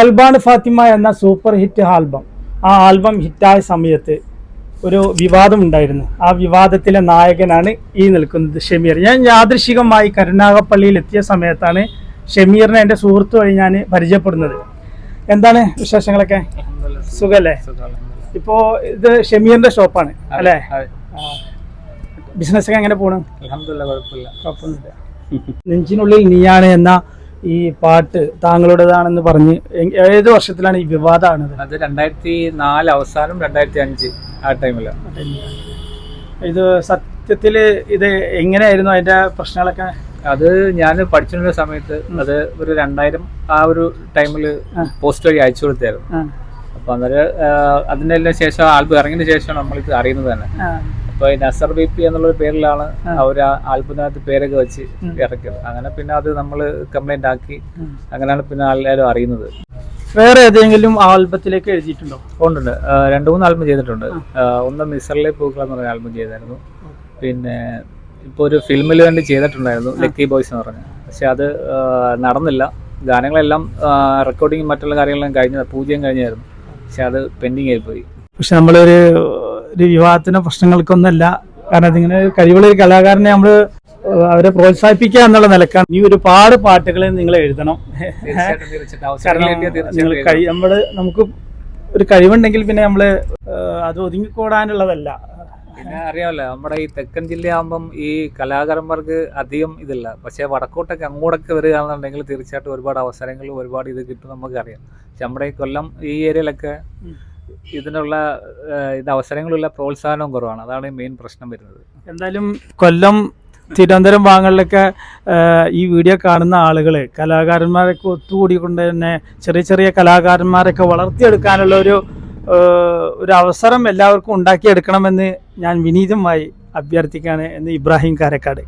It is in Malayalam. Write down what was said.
കൽബാണ് ഫാത്തിമ എന്ന സൂപ്പർ ഹിറ്റ് ആൽബം. ആ ആൽബം ഹിറ്റായ സമയത്ത് ഒരു വിവാദം ഉണ്ടായിരുന്നു ആ വിവാദത്തിലെ നായകനാണ് ഈ നിൽക്കുന്നത് ഷമീർ. ഞാൻ യാദൃശികമായി കരുനാഗപ്പള്ളിയിൽ എത്തിയ സമയത്താണ് ഷമീറിനെ എന്റെ സുഹൃത്തു വഴി ഞാൻ പരിചയപ്പെടുന്നത്. എന്താണ് വിശേഷങ്ങളൊക്കെ? സുഖല്ലേ? ഇപ്പോ ഇത് ഷമീറിന്റെ ഷോപ്പാണ് അല്ലേ? ബിസിനസ് ഒക്കെ എങ്ങനെ പോണു? കുഴപ്പമില്ല. നെഞ്ചിനുള്ളിൽ നീയാണ് എന്ന ഈ പാട്ട് താങ്കളുടേതാണെന്ന് പറഞ്ഞ് ഏത് വർഷത്തിലാണ് ഈ വിവാദമാണ് അത് രണ്ടായിരത്തി നാല് അവസാനം രണ്ടായിരത്തി അഞ്ച് ആ ടൈമിൽ ഇത് സത്യത്തിൽ ഇത് എങ്ങനെയായിരുന്നു അതിന്റെ പ്രശ്നങ്ങളൊക്കെ? അത് ഞാൻ പഠിച്ചിരുന്ന സമയത്ത് അത് ഒരു രണ്ടായിരം ആ ഒരു ടൈമിൽ ആ. പോസ്റ്റ് വഴി അയച്ചു കൊടുത്തായിരുന്നു. അപ്പൊ അന്നേരം അതിന്റെ എല്ലാം ശേഷം ആൽബം ഇറങ്ങിയതിന് ശേഷം നമ്മളിത് അറിയുന്നത് തന്നെ. അപ്പൊ നസർ ബി പി എന്നുള്ള പേരിലാണ്. അവർ ആൽബത്തിനകത്ത് പേരൊക്കെ വെച്ച്. ഇറക്കിയത്. അങ്ങനെ പിന്നെ അത് നമ്മൾ കംപ്ലൈന്റ് ആക്കി. അങ്ങനെയാണ് പിന്നെ എല്ലാവരും അറിയുന്നത്. വേറെ ഏതെങ്കിലും ആൽബത്തിലേക്ക് എഴുതിയിട്ടുണ്ടോ? ഉണ്ടുണ്ട് രണ്ടു രണ്ട് മൂന്ന് ആൽബം ചെയ്തിട്ടുണ്ട്. ഒന്ന് മിസറിലെ പൂക്കൾ എന്ന് പറഞ്ഞ ആൽബം ചെയ്തായിരുന്നു. പിന്നെ ഇപ്പോൾ ഒരു ഫിലിമിൽ വേണ്ടി ചെയ്തിട്ടുണ്ടായിരുന്നു ലക്കി ബോയ്സ് എന്ന് പറഞ്ഞ. പക്ഷെ അത് നടന്നില്ല. ഗാനങ്ങളെല്ലാം റെക്കോർഡിങ് മറ്റുള്ള കാര്യങ്ങളെല്ലാം കഴിഞ്ഞ പൂജ്യം കഴിഞ്ഞായിരുന്നു. പക്ഷെ അത് പെൻഡിങ് ആയിപ്പോയി പക്ഷെ നമ്മളൊരു ഒരു വിവാഹത്തിനോ പ്രശ്നങ്ങൾക്കൊന്നല്ല കാരണം അതിങ്ങനെ കഴിവുള്ള ഒരു കലാകാരനെ നമ്മൾ അവരെ പ്രോത്സാഹിപ്പിക്കുക എന്നുള്ള നിലക്കാണ്. ഈ ഒരുപാട് പാട്ടുകൾ നിങ്ങൾ എഴുതണം. നിങ്ങൾ കഴി നമ്മൾ നമുക്ക് ഒരു കഴിവുണ്ടെങ്കിൽ പിന്നെ നമ്മൾ അത് ഒതുങ്ങിക്കൂടാനുള്ളതല്ല. പിന്നെ അറിയാമല്ലോ നമ്മുടെ ഈ തെക്കൻ ജില്ലയാകുമ്പം ഈ കലാകാരന്മാർക്ക് അധികം ഇതില്ല. പക്ഷേ വടക്കോട്ടൊക്കെ അങ്ങോട്ടൊക്കെ വരികയാണെന്നുണ്ടെങ്കിൽ തീർച്ചയായിട്ടും ഒരുപാട് അവസരങ്ങൾ ഒരുപാട് ഇത് കിട്ടും നമുക്കറിയാം. പക്ഷെ നമ്മുടെ ഈ കൊല്ലം ഈ ഏരിയയിലൊക്കെ. ഇതിനുള്ള ഇത് അവസരങ്ങളുള്ള പ്രോത്സാഹനവും കുറവാണ്. അതാണ് മെയിൻ പ്രശ്നം വരുന്നത്. എന്തായാലും കൊല്ലം തിരുവനന്തപുരം ഭാഗങ്ങളിലൊക്കെ ഈ വീഡിയോ കാണുന്ന ആളുകൾ കലാകാരന്മാരൊക്കെ ഒത്തുകൂടിക്കൊണ്ട് തന്നെ ചെറിയ ചെറിയ കലാകാരന്മാരൊക്കെ വളർത്തിയെടുക്കാനുള്ള ഒരു ഒരു അവസരം എല്ലാവർക്കും ഉണ്ടാക്കിയെടുക്കണമെന്ന് ഞാൻ വിനീതമായി അഭ്യർത്ഥിക്കുകയാണ് എന്ന് ഇബ്രാഹിം കാരക്കാട്.